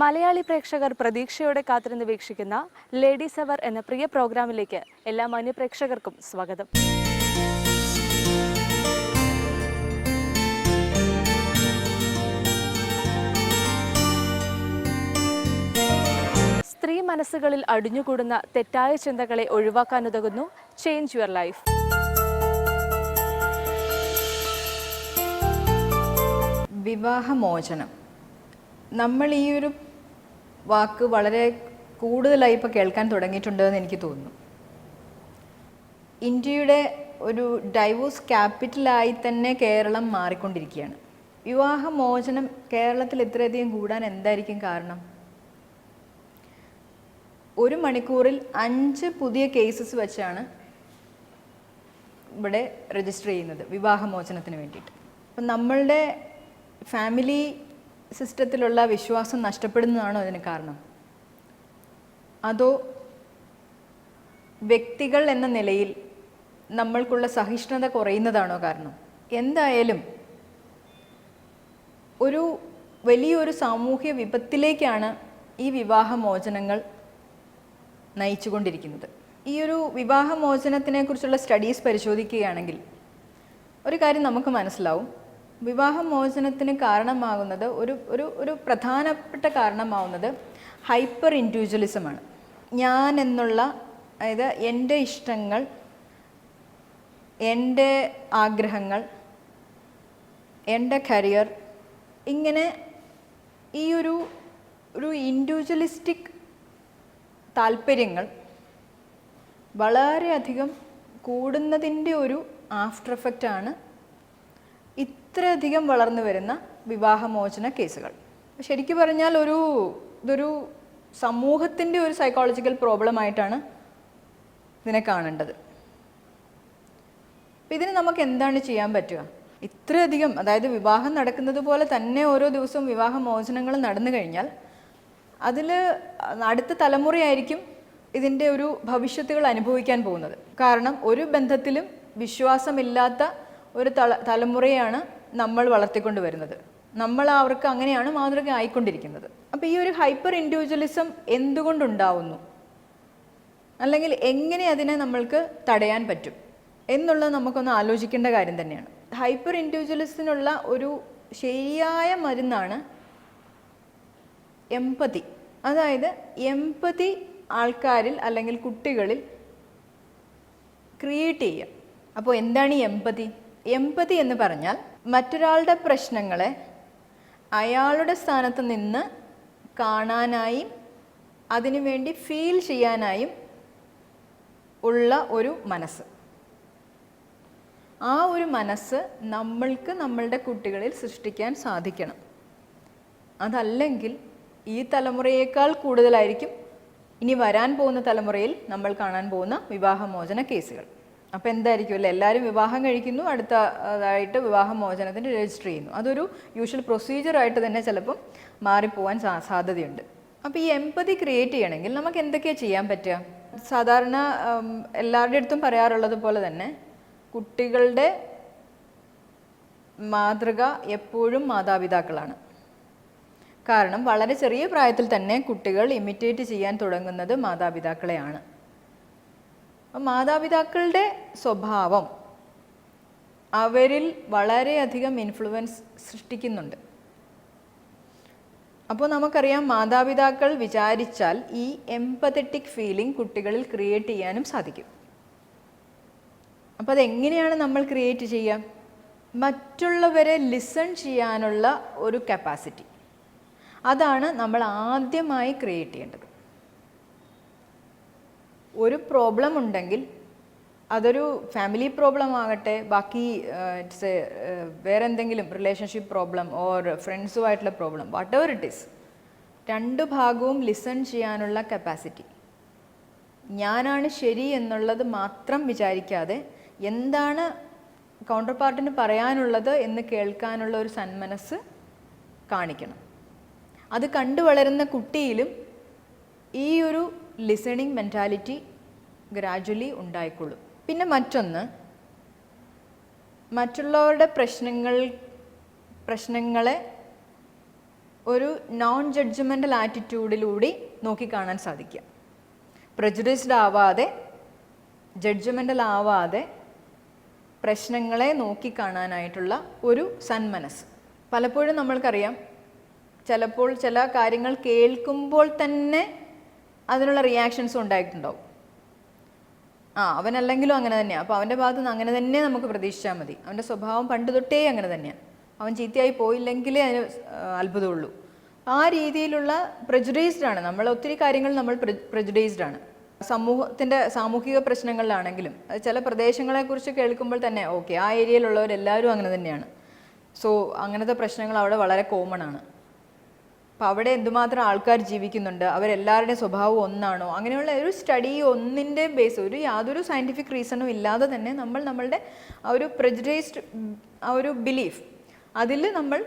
മലയാളി പ്രേക്ഷകർ പ്രതീക്ഷയോടെ കാത്തിരുന്ന് വീക്ഷിക്കുന്ന ലേഡീസ് അവർ എന്ന പ്രിയ പ്രോഗ്രാമിലേക്ക് എല്ലാ മാന്യപ്രേക്ഷകർക്കും സ്വാഗതം. സ്ത്രീ മനസ്സുകളിൽ അടിഞ്ഞുകൂടുന്ന തെറ്റായ ചിന്തകളെ ഒഴിവാക്കാനുതകുന്നു ചേഞ്ച് യുവർ ലൈഫ് വിവാഹമോചനം. നമ്മൾ ഈ ഒരു വാക്ക് വളരെ കൂടുതലായി ഇപ്പോൾ കേൾക്കാൻ തുടങ്ങിയിട്ടുണ്ടെന്ന് എനിക്ക് തോന്നുന്നു. ഇന്ത്യയുടെ ഒരു ഡൈവോഴ്സ് ക്യാപിറ്റലായി തന്നെ കേരളം മാറിക്കൊണ്ടിരിക്കുകയാണ്. വിവാഹമോചനം കേരളത്തിൽ ഇത്രയധികം കൂടാൻ എന്തായിരിക്കും കാരണം? ഒരു മണിക്കൂറിൽ അഞ്ച് പുതിയ കേസസ് വെച്ചാണ് ഇവിടെ രജിസ്റ്റർ ചെയ്യുന്നത് വിവാഹമോചനത്തിന് വേണ്ടിയിട്ട്. അപ്പം നമ്മളുടെ ഫാമിലി സിസ്റ്റത്തിലുള്ള വിശ്വാസം നഷ്ടപ്പെടുന്നതാണോ അതിന് കാരണം? അതോ വ്യക്തികൾ എന്ന നിലയിൽ നമ്മൾക്കുള്ള സഹിഷ്ണുത കുറയുന്നതാണോ കാരണം? എന്തായാലും ഒരു വലിയൊരു സാമൂഹ്യ വിപത്തിലേക്കാണ് ഈ വിവാഹമോചനങ്ങൾ നയിച്ചുകൊണ്ടിരിക്കുന്നത്. ഈ ഒരു വിവാഹമോചനത്തിനെക്കുറിച്ചുള്ള സ്റ്റഡീസ് പരിശോധിക്കുകയാണെങ്കിൽ ഒരു കാര്യം നമുക്ക് മനസ്സിലാവും. വിവാഹമോചനത്തിന് കാരണമാകുന്നത് ഒരു ഒരു ഒരു പ്രധാനപ്പെട്ട കാരണമാവുന്നത് ഹൈപ്പർ ഇൻഡിവിജ്വലിസമാണ്. ഞാൻ എന്നുള്ള അതായത് എന്റെ ഇഷ്ടങ്ങൾ എന്റെ ആഗ്രഹങ്ങൾ എന്റെ കരിയർ ഇങ്ങനെ ഈ ഒരു ഒരു ഇൻഡിവിജ്വലിസ്റ്റിക് താല്പര്യങ്ങൾ വളരെയധികം കൂടുന്നതിന്റെ ഒരു ആഫ്റ്റർ എഫക്റ്റാണ് ഇത്രയധികം വളർന്നു വരുന്ന വിവാഹമോചന കേസുകൾ. ശരിക്കും പറഞ്ഞാൽ ഒരു ഇതൊരു സമൂഹത്തിന്റെ ഒരു സൈക്കോളജിക്കൽ പ്രോബ്ലം ആയിട്ടാണ് ഇതിനെ കാണേണ്ടത്. ഇതിന് നമുക്ക് എന്താണ് ചെയ്യാൻ പറ്റുക? ഇത്രയധികം അതായത് വിവാഹം നടക്കുന്നത് പോലെ തന്നെ ഓരോ ദിവസവും വിവാഹമോചനങ്ങൾ നടന്നു കഴിഞ്ഞാൽ അതിൽ അടുത്ത തലമുറയായിരിക്കും ഇതിന്റെ ഒരു ഭവിഷ്യത്തുകൾ അനുഭവിക്കാൻ പോകുന്നത്. കാരണം ഒരു ബന്ധത്തിലും വിശ്വാസമില്ലാത്ത ഒരു തല തലമുറയാണ് നമ്മൾ വളർത്തിക്കൊണ്ട് വരുന്നത് നമ്മൾ അവർക്ക് അങ്ങനെയാണ് മാതൃക ആയിക്കൊണ്ടിരിക്കുന്നത്. അപ്പോൾ ഈ ഒരു ഹൈപ്പർ ഇൻഡിവിജ്വലിസം എന്തുകൊണ്ടുണ്ടാവുന്നു? അല്ലെങ്കിൽ എങ്ങനെ അതിനെ നമ്മൾക്ക് തടയാൻ പറ്റും? എന്നുള്ളത് നമുക്കൊന്ന് ആലോചിക്കേണ്ട കാര്യം തന്നെയാണ്. ഹൈപ്പർ ഇൻഡിവിജ്വലിസത്തിനുള്ള ഒരു ശരിയായ മരുന്നാണ് എമ്പതി അതായത് എമ്പതി ആൾക്കാരിൽ അല്ലെങ്കിൽ കുട്ടികളിൽ ക്രിയേറ്റ് ചെയ്യുക. അപ്പോൾ എന്താണ് ഈ എമ്പതി എമ്പതി എന്ന് പറഞ്ഞാൽ മറ്റൊരാളുടെ പ്രശ്നങ്ങളെ അയാളുടെ സ്ഥാനത്ത് നിന്ന് കാണാനായും അതിനുവേണ്ടി ഫീൽ ചെയ്യാനായും ഉള്ള ഒരു മനസ്സ്. ആ ഒരു മനസ്സ് നമ്മൾക്ക് നമ്മളുടെ കുട്ടികളിൽ സൃഷ്ടിക്കാൻ സാധിക്കണം. അതല്ലെങ്കിൽ ഈ തലമുറയേക്കാൾ കൂടുതലായിരിക്കും ഇനി വരാൻ പോകുന്ന തലമുറയിൽ നമ്മൾ കാണാൻ പോകുന്ന വിവാഹമോചന കേസുകൾ. അപ്പോൾ എന്തായിരിക്കും അല്ലേ? എല്ലാവരും വിവാഹം കഴിക്കുന്നു അടുത്ത അതായിട്ട് വിവാഹമോചനത്തിന് രജിസ്റ്റർ ചെയ്യുന്നു. അതൊരു യൂഷ്വൽ പ്രൊസീജിയറായിട്ട് തന്നെ ചിലപ്പം മാറിപ്പോവാൻ സാ സാധ്യതയുണ്ട്. അപ്പോൾ ഈ എമ്പതി ക്രിയേറ്റ് ചെയ്യണമെങ്കിൽ നമുക്ക് എന്തൊക്കെയാണ് ചെയ്യാൻ പറ്റുക? സാധാരണ എല്ലാവരുടെ അടുത്തും പറയാറുള്ളത് പോലെ തന്നെ കുട്ടികളുടെ മാതൃക എപ്പോഴും മാതാപിതാക്കളാണ്. കാരണം വളരെ ചെറിയ പ്രായത്തിൽ തന്നെ കുട്ടികൾ ഇമിറ്റേറ്റ് ചെയ്യാൻ തുടങ്ങുന്നത് മാതാപിതാക്കളെയാണ്. അപ്പം മാതാപിതാക്കളുടെ സ്വഭാവം അവരിൽ വളരെയധികം ഇൻഫ്ലുവൻസ് സൃഷ്ടിക്കുന്നുണ്ട്. അപ്പോൾ നമുക്കറിയാം മാതാപിതാക്കൾ വിചാരിച്ചാൽ ഈ എംപതറ്റിക് ഫീലിംഗ് കുട്ടികളിൽ ക്രിയേറ്റ് ചെയ്യാനും സാധിക്കും. അപ്പോൾ അതെങ്ങനെയാണ് നമ്മൾ ക്രിയേറ്റ് ചെയ്യുക? മറ്റുള്ളവരെ ലിസൺ ചെയ്യാനുള്ള ഒരു കപ്പാസിറ്റി അതാണ് നമ്മൾ ആദ്യമായി ക്രിയേറ്റ് ചെയ്യേണ്ടത്. ഒരു പ്രോബ്ലം ഉണ്ടെങ്കിൽ അതൊരു ഫാമിലി പ്രോബ്ലം ആകട്ടെ ബാക്കി ഇറ്റ്സ് വേറെ എന്തെങ്കിലും റിലേഷൻഷിപ്പ് പ്രോബ്ലം ഓർ ഫ്രണ്ട്സുമായിട്ടുള്ള problem whatever it is രണ്ട് ഭാഗവും ലിസൺ ചെയ്യാനുള്ള കപ്പാസിറ്റി ഞാനാണ് ശരി എന്നുള്ളത് മാത്രം വിചാരിക്കാതെ എന്താണ് കൗണ്ടർ പാർട്ടിന് പറയാനുള്ളത് എന്ന് കേൾക്കാനുള്ള ഒരു സന്മനസ് കാണിക്കണം. അത് കണ്ടു വളരുന്ന കുട്ടിയിലും ഈ ഒരു ലിസണിങ് മെന്റാലിറ്റി ഗ്രാജ്വലി ഉണ്ടായിക്കൊള്ളും. പിന്നെ മറ്റൊന്ന് മറ്റുള്ളവരുടെ പ്രശ്നങ്ങൾ പ്രശ്നങ്ങളെ ഒരു നോൺ ജഡ്ജ്മെന്റൽ ആറ്റിറ്റ്യൂഡിലൂടെ നോക്കിക്കാണാൻ സാധിക്കുക. പ്രജുഡിസ്ഡ് ആവാതെ ജഡ്ജ്മെന്റൽ ആവാതെ പ്രശ്നങ്ങളെ നോക്കിക്കാണാനായിട്ടുള്ള ഒരു സന്മനസ് പലപ്പോഴും നമ്മൾക്കറിയാം ചിലപ്പോൾ ചില കാര്യങ്ങൾ കേൾക്കുമ്പോൾ തന്നെ അതിനുള്ള റിയാക്ഷൻസ് ഉണ്ടായിട്ടുണ്ടാവും. ആ അവനല്ലെങ്കിലും അങ്ങനെ തന്നെയാണ് അപ്പോൾ അവന്റെ ഭാഗത്ത് നിന്ന് അങ്ങനെ തന്നെ നമുക്ക് പ്രതീക്ഷിച്ചാൽ മതി. അവന്റെ സ്വഭാവം പണ്ട് തൊട്ടേ അങ്ങനെ തന്നെയാണ് അവൻ ചീത്തയായി പോയില്ലെങ്കിലേ അതിന് അത്ഭുതമുള്ളൂ. ആ രീതിയിലുള്ള പ്രജുഡൈസ്ഡ് ആണ്. നമ്മൾ ഒത്തിരി കാര്യങ്ങൾ നമ്മൾ പ്രജുഡൈസ്ഡ് ആണ്. സമൂഹത്തിന്റെ സാമൂഹിക പ്രശ്നങ്ങളിലാണെങ്കിലും ചില പ്രദേശങ്ങളെക്കുറിച്ച് കേൾക്കുമ്പോൾ തന്നെ ഓക്കെ ആ ഏരിയയിലുള്ളവരെല്ലാവരും അങ്ങനെ തന്നെയാണ്. സോ അങ്ങനത്തെ പ്രശ്നങ്ങൾ അവിടെ വളരെ കോമൺ ആണ്. അപ്പോൾ അവിടെ എന്തുമാത്രം ആൾക്കാർ ജീവിക്കുന്നുണ്ട് അവരെല്ലാവരുടെയും സ്വഭാവം ഒന്നാണോ? അങ്ങനെയുള്ള ഒരു സ്റ്റഡി ഒന്നിന്റെ ബേസ് ഒരു യാതൊരു സയന്റിഫിക് റീസണും ഇല്ലാതെ തന്നെ നമ്മൾ നമ്മളുടെ ആ ഒരു പ്രജുഡൈസ്ഡ് ആ ഒരു ബിലീഫ് അതിൽ നമ്മൾ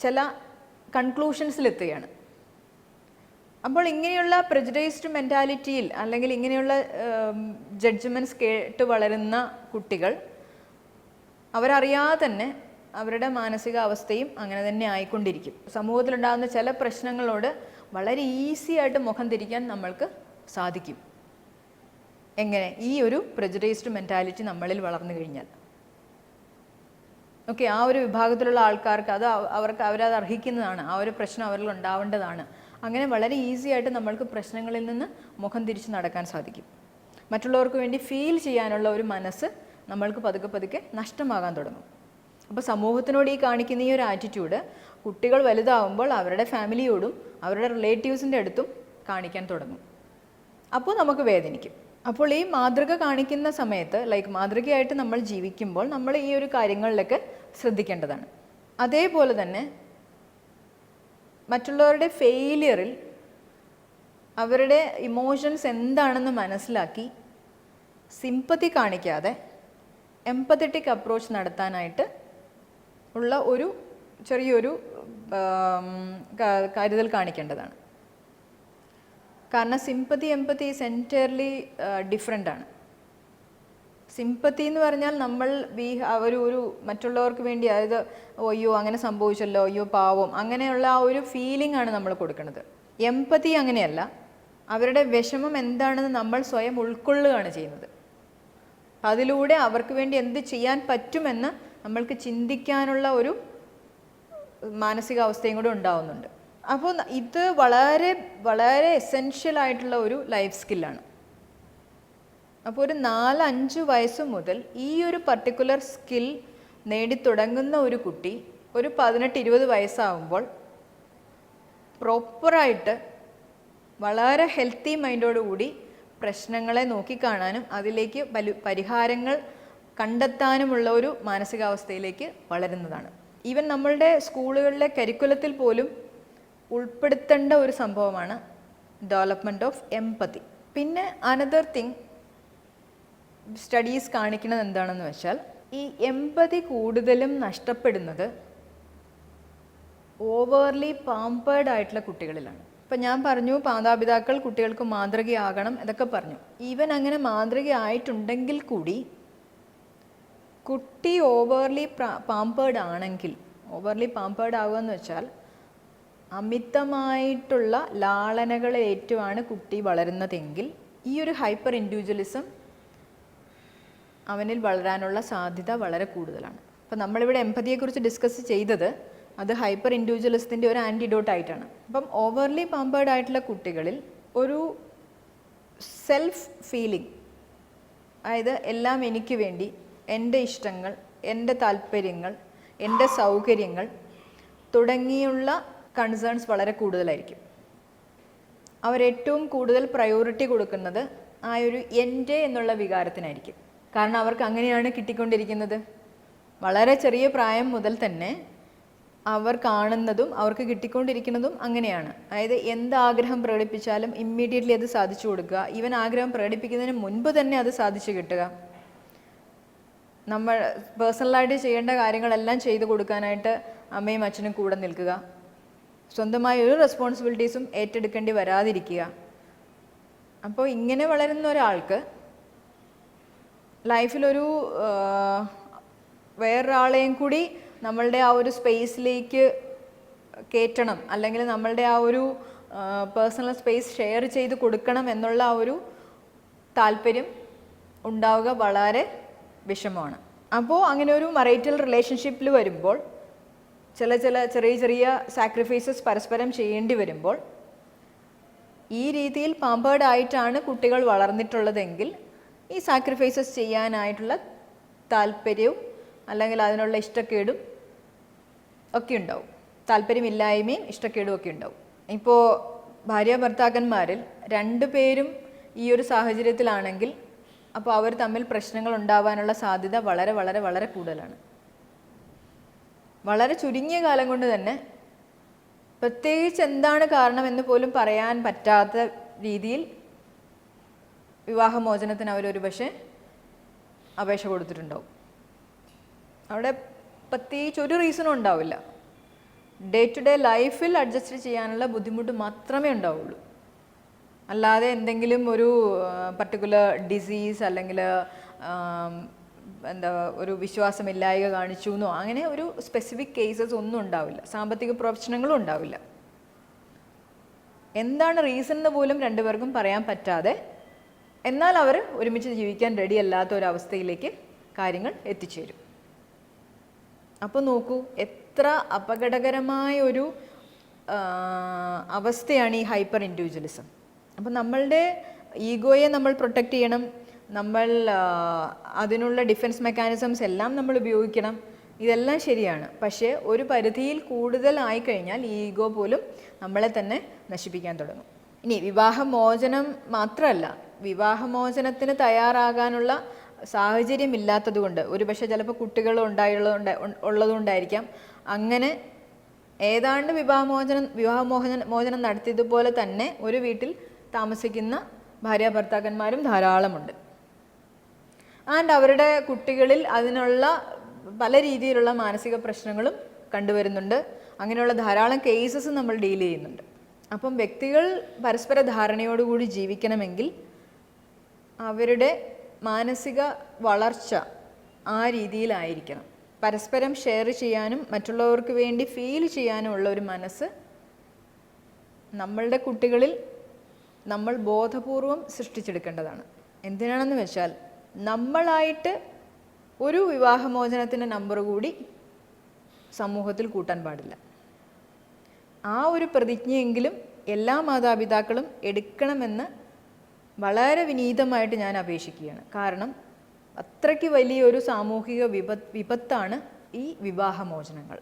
ചില കൺക്ലൂഷൻസിലെത്തുകയാണ് അപ്പോൾ ഇങ്ങനെയുള്ള പ്രജുഡൈസ്ഡ് മെന്റാലിറ്റിയിൽ അല്ലെങ്കിൽ ഇങ്ങനെയുള്ള ജഡ്ജ്മെന്റ്സ് കേട്ട് വളരുന്ന കുട്ടികൾ അവരറിയാതെ തന്നെ അവരുടെ മാനസികാവസ്ഥയും അങ്ങനെ തന്നെ ആയിക്കൊണ്ടിരിക്കും. സമൂഹത്തിലുണ്ടാകുന്ന ചില പ്രശ്നങ്ങളോട് വളരെ ഈസി ആയിട്ട് മുഖം തിരിക്കാൻ നമ്മൾക്ക് സാധിക്കും. എങ്ങനെ? ഈ ഒരു പ്രജുഡൈസ്ഡ് മെന്റാലിറ്റി നമ്മളിൽ വളർന്നു കഴിഞ്ഞാൽ. ഓക്കെ ആ ഒരു വിഭാഗത്തിലുള്ള ആൾക്കാർക്ക് അത് അവർക്ക് അവരത് അർഹിക്കുന്നതാണ്. ആ ഒരു പ്രശ്നം അവരിൽ ഉണ്ടാവേണ്ടതാണ്. അങ്ങനെ വളരെ ഈസി ആയിട്ട് നമ്മൾക്ക് പ്രശ്നങ്ങളിൽ നിന്ന് മുഖം തിരിച്ച് നടക്കാൻ സാധിക്കും. മറ്റുള്ളവർക്ക് വേണ്ടി ഫീൽ ചെയ്യാനുള്ള ഒരു മനസ്സ് നമ്മൾക്ക് പതുക്കെ പതുക്കെ നഷ്ടമാകാൻ തുടങ്ങും. അപ്പോൾ സമൂഹത്തിനോട് ഈ കാണിക്കുന്ന ഈ ഒരു ആറ്റിറ്റ്യൂഡ് കുട്ടികൾ വലുതാവുമ്പോൾ അവരുടെ ഫാമിലിയോടും അവരുടെ റിലേറ്റീവ്സിന്റെ അടുത്തും കാണിക്കാൻ തുടങ്ങും. അപ്പോൾ നമുക്ക് വേദനിക്കും. അപ്പോൾ ഈ മാതൃക കാണിക്കുന്ന സമയത്ത് ലൈക്ക് മാതൃകയായിട്ട് നമ്മൾ ജീവിക്കുമ്പോൾ നമ്മൾ ഈ ഒരു കാര്യങ്ങളിലൊക്കെ ശ്രദ്ധിക്കേണ്ടതാണ്. അതേപോലെ തന്നെ മറ്റുള്ളവരുടെ ഫെയിലിയറിൽ അവരുടെ ഇമോഷൻസ് എന്താണെന്ന് മനസ്സിലാക്കി സിമ്പതി കാണിക്കാതെ എമ്പത്തറ്റിക് അപ്രോച്ച് നടത്താനായിട്ട് ഉള്ള ഒരു ചെറിയൊരു കരുതൽ കാണിക്കേണ്ടതാണ്. കാരണം sympathy empathy is entirely different ആണ്. സിമ്പത്തി എന്ന് പറഞ്ഞാൽ നമ്മൾ വി ഒരു ഒരു മറ്റുള്ളവർക്ക് വേണ്ടി അതായത് അയ്യോ അങ്ങനെ സംഭവിച്ചല്ലോ അയ്യോ പാവം. അങ്ങനെയുള്ള ആ ഒരു ഫീലിംഗ് ആണ് നമ്മൾ കൊടുക്കുന്നത്. എമ്പതി അങ്ങനെയല്ല. അവരുടെ വിഷമം എന്താണെന്ന് നമ്മൾ സ്വയം ഉൾക്കൊള്ളുകയാണ് ചെയ്യുന്നത്. അതിലൂടെ അവർക്ക് വേണ്ടി എന്ത് ചെയ്യാൻ പറ്റുമെന്ന് നമ്മൾക്ക് ചിന്തിക്കാനുള്ള ഒരു മാനസികാവസ്ഥയും കൂടെ ഉണ്ടാവുന്നുണ്ട്. അപ്പോൾ ഇത് വളരെ വളരെ എസെൻഷ്യൽ ആയിട്ടുള്ള ഒരു ലൈഫ് സ്കില്ലാണ് അപ്പോൾ ഒരു നാലഞ്ച് വയസ്സ് മുതൽ ഈ ഒരു പർട്ടിക്കുലർ സ്കിൽ നേടിത്തുടങ്ങുന്ന ഒരു കുട്ടി ഒരു പതിനെട്ട് ഇരുപത് വയസ്സാവുമ്പോൾ പ്രോപ്പറായിട്ട് വളരെ ഹെൽത്തി മൈൻഡോടുകൂടി പ്രശ്നങ്ങളെ നോക്കിക്കാണാനും അതിലേക്ക് പരിഹാരങ്ങൾ കണ്ടെത്താനുമുള്ള ഒരു മാനസികാവസ്ഥയിലേക്ക് വളരുന്നതാണ്. ഈവൻ നമ്മളുടെ സ്കൂളുകളിലെ കരിക്കുലത്തിൽ പോലും ഉൾപ്പെടുത്തേണ്ട ഒരു സംഭവമാണ് ഡെവലപ്മെന്റ് ഓഫ് എംപതി പിന്നെ അനദർ തിങ് സ്റ്റഡീസ് കാണിക്കുന്നത് എന്താണെന്ന് വെച്ചാൽ ഈ എമ്പതി കൂടുതലും നഷ്ടപ്പെടുന്നത് ഓവർലി പാമ്പേർഡ് ആയിട്ടുള്ള കുട്ടികളിലാണ്. ഇപ്പം ഞാൻ പറഞ്ഞു മാതാപിതാക്കൾ കുട്ടികൾക്ക് മാതൃകയാകണം ഇതൊക്കെ പറഞ്ഞു. ഈവൻ അങ്ങനെ മാതൃകയായിട്ടുണ്ടെങ്കിൽ കൂടി കുട്ടി ഓവർലി പാമ്പേർഡ് ആണെങ്കിൽ ഓവർലി പാമ്പേർഡ് ആവുക എന്ന് വെച്ചാൽ അമിതമായിട്ടുള്ള ലാളനകളെ ഏറ്റുമാണ് കുട്ടി വളരുന്നതെങ്കിൽ ഈ ഒരു ഹൈപ്പർ ഇൻഡിവിജ്വലിസം അവനിൽ വളരാനുള്ള സാധ്യത വളരെ കൂടുതലാണ്. അപ്പോൾ നമ്മളിവിടെ എമ്പതിയെക്കുറിച്ച് ഡിസ്കസ് ചെയ്തത് അത് ഹൈപ്പർ ഇൻഡിവിജ്വലിസത്തിന്റെ ഒരു ആന്റിഡോട്ട് ആയിട്ടാണ്. അപ്പം ഓവർലി പാമ്പേർഡ് ആയിട്ടുള്ള കുട്ടികളിൽ ഒരു സെൽഫ് ഫീലിംഗ് അതായത് എല്ലാം എനിക്ക് വേണ്ടി എന്റെ ഇഷ്ടങ്ങൾ എന്റെ താല്പര്യങ്ങൾ എന്റെ സൗകര്യങ്ങൾ തുടങ്ങിയുള്ള കൺസേൺസ് വളരെ കൂടുതലായിരിക്കും. അവരേറ്റവും കൂടുതൽ പ്രയോറിറ്റി കൊടുക്കുന്നത് ആ ഒരു എന്റെ എന്നുള്ള വികാരത്തിനായിരിക്കും. കാരണം അവർക്ക് അങ്ങനെയാണ് കിട്ടിക്കൊണ്ടിരിക്കുന്നത്. വളരെ ചെറിയ പ്രായം മുതൽ തന്നെ അവർ കാണുന്നതും അവർക്ക് കിട്ടിക്കൊണ്ടിരിക്കുന്നതും അങ്ങനെയാണ്. അതായത് എന്ത് ആഗ്രഹം പ്രകടിപ്പിച്ചാലും ഇമ്മീഡിയറ്റ്ലി അത് സാധിച്ചു കൊടുക്കുക. ഈവൻ ആഗ്രഹം പ്രകടിപ്പിക്കുന്നതിന് മുൻപ് തന്നെ അത് സാധിച്ചു കിട്ടുക. നമ്മൾ പേഴ്സണലായിട്ട് ചെയ്യേണ്ട കാര്യങ്ങളെല്ലാം ചെയ്തു കൊടുക്കാനായിട്ട് അമ്മയും അച്ഛനും കൂടെ നിൽക്കുക. സ്വന്തമായ ഒരു റെസ്പോൺസിബിലിറ്റീസും ഏറ്റെടുക്കേണ്ടി വരാതിരിക്കുക. അപ്പോൾ ഇങ്ങനെ വളരുന്ന ഒരാൾക്ക് ലൈഫിലൊരു വേറൊരാളെയും കൂടി നമ്മളുടെ ആ ഒരു സ്പേസിലേക്ക് കയറ്റണം അല്ലെങ്കിൽ നമ്മളുടെ ആ ഒരു പേഴ്സണൽ സ്പേസ് ഷെയർ ചെയ്ത് കൊടുക്കണം എന്നുള്ള ആ ഒരു താല്പര്യം ഉണ്ടാവുക വളരെ വിഷമമാണ്. അപ്പോൾ അങ്ങനെ ഒരു മറൈറ്റൽ റിലേഷൻഷിപ്പിൽ വരുമ്പോൾ ചില ചില ചെറിയ ചെറിയ സാക്രിഫൈസസ് പരസ്പരം ചെയ്യേണ്ടി വരുമ്പോൾ ഈ രീതിയിൽ പാമ്പേർഡ് ആയിട്ടാണ് കുട്ടികൾ വളർന്നിട്ടുള്ളതെങ്കിൽ ഈ സാക്രിഫൈസസ് ചെയ്യാനായിട്ടുള്ള താല്പര്യവും അല്ലെങ്കിൽ അതിനുള്ള ഇഷ്ടക്കേടും ഒക്കെ ഉണ്ടാവും. താല്പര്യമില്ലായ്മയും ഇഷ്ടക്കേടും ഒക്കെ ഉണ്ടാവും. ഇപ്പോൾ ഭാര്യ ഭർത്താക്കന്മാരിൽ രണ്ടു പേരും ഈ ഒരു സാഹചര്യത്തിലാണെങ്കിൽ അപ്പോൾ അവർ തമ്മിൽ പ്രശ്നങ്ങൾ ഉണ്ടാവാനുള്ള സാധ്യത വളരെ വളരെ വളരെ കൂടുതലാണ്. വളരെ ചുരുങ്ങിയ കാലം കൊണ്ട് തന്നെ പ്രത്യേകിച്ച് എന്താണ് കാരണം കാരണമെന്ന് പോലും പറയാൻ പറ്റാത്ത രീതിയിൽ വിവാഹമോചനത്തിന് അവരൊരു പക്ഷേ അപേക്ഷ കൊടുത്തിട്ടുണ്ടാവും. അവിടെ പ്രത്യേകിച്ച് ഒരു റീസണും ഉണ്ടാവില്ല. ഡേ ടു ഡേ ലൈഫിൽ അഡ്ജസ്റ്റ് ചെയ്യാനുള്ള ബുദ്ധിമുട്ട് മാത്രമേ ഉണ്ടാവുള്ളൂ. അല്ലാതെ എന്തെങ്കിലും ഒരു പർട്ടിക്കുലർ ഡിസീസ് അല്ലെങ്കിൽ എന്താ ഒരു വിശ്വാസമില്ലായ്ക കാണിച്ചു എന്നോ അങ്ങനെ ഒരു സ്പെസിഫിക് കേസസ് ഒന്നും ഉണ്ടാവില്ല. സാമ്പത്തിക പ്രശ്നങ്ങളും ഉണ്ടാവില്ല. എന്താണ് റീസൺ എന്ന് പോലും രണ്ടുപേർക്കും പറയാൻ പറ്റാതെ എന്നാൽ അവർ ഒരുമിച്ച് ജീവിക്കാൻ റെഡി അല്ലാത്ത ഒരു അവസ്ഥയിലേക്ക് കാര്യങ്ങൾ എത്തിച്ചേരും. അപ്പോൾ നോക്കൂ എത്ര അപകടകരമായ ഒരു അവസ്ഥയാണ് ഈ ഹൈപ്പർ ഇൻഡിവിജ്വലിസം അപ്പം നമ്മളുടെ ഈഗോയെ നമ്മൾ പ്രൊട്ടക്റ്റ് ചെയ്യണം. നമ്മൾ അതിനുള്ള ഡിഫൻസ് മെക്കാനിസംസ് എല്ലാം നമ്മൾ ഉപയോഗിക്കണം. ഇതെല്ലാം ശരിയാണ്. പക്ഷേ ഒരു പരിധിയിൽ കൂടുതലായി കഴിഞ്ഞാൽ ഈഗോ പോലും നമ്മളെ തന്നെ നശിപ്പിക്കാൻ തുടങ്ങും. ഇനി വിവാഹമോചനം മാത്രമല്ല വിവാഹമോചനത്തിന് തയ്യാറാകാനുള്ള സാഹചര്യം ഇല്ലാത്തതുകൊണ്ട് ഒരു പക്ഷേ ചിലപ്പോൾ കുട്ടികൾ ഉണ്ടായുള്ളതുകൊണ്ട് ഉള്ളതുകൊണ്ടായിരിക്കാം. അങ്ങനെ ഏതാണ്ട് വിവാഹമോചനം വിവാഹമോചനം മോചനം നടത്തിയതുപോലെ തന്നെ ഒരു വീട്ടിൽ താമസിക്കുന്ന ഭാര്യ ഭർത്താക്കന്മാരും ധാരാളമുണ്ട്. ആൻഡ് അവരുടെ കുട്ടികളിൽ അതിനുള്ള പല രീതിയിലുള്ള മാനസിക പ്രശ്നങ്ങളും കണ്ടുവരുന്നുണ്ട്. അങ്ങനെയുള്ള ധാരാളം കേസസ് നമ്മൾ ഡീൽ ചെയ്യുന്നുണ്ട്. അപ്പം വ്യക്തികൾ പരസ്പര ധാരണയോടുകൂടി ജീവിക്കണമെങ്കിൽ അവരുടെ മാനസിക വളർച്ച ആ രീതിയിലായിരിക്കണം. പരസ്പരം ഷെയർ ചെയ്യാനും മറ്റുള്ളവർക്ക് വേണ്ടി ഫീൽ ചെയ്യാനും ഉള്ള ഒരു മനസ്സ് നമ്മളുടെ കുട്ടികളിൽ നമ്മൾ ബോധപൂർവം സൃഷ്ടിച്ചെടുക്കേണ്ടതാണ്. എന്തിനാണെന്ന് വെച്ചാൽ നമ്മളായിട്ട് ഒരു വിവാഹമോചനത്തിന്റെ നമ്പർ കൂടി സമൂഹത്തിൽ കൂട്ടാൻ പാടില്ല. ആ ഒരു പ്രതിജ്ഞയെങ്കിലും എല്ലാ മാതാപിതാക്കളും എടുക്കണമെന്ന് വളരെ വിനീതമായിട്ട് ഞാൻ അപേക്ഷിക്കുകയാണ്. കാരണം അത്രയ്ക്ക് വലിയൊരു സാമൂഹിക വിപത്ത് വിപത്താണ് ഈ വിവാഹമോചനങ്ങൾ.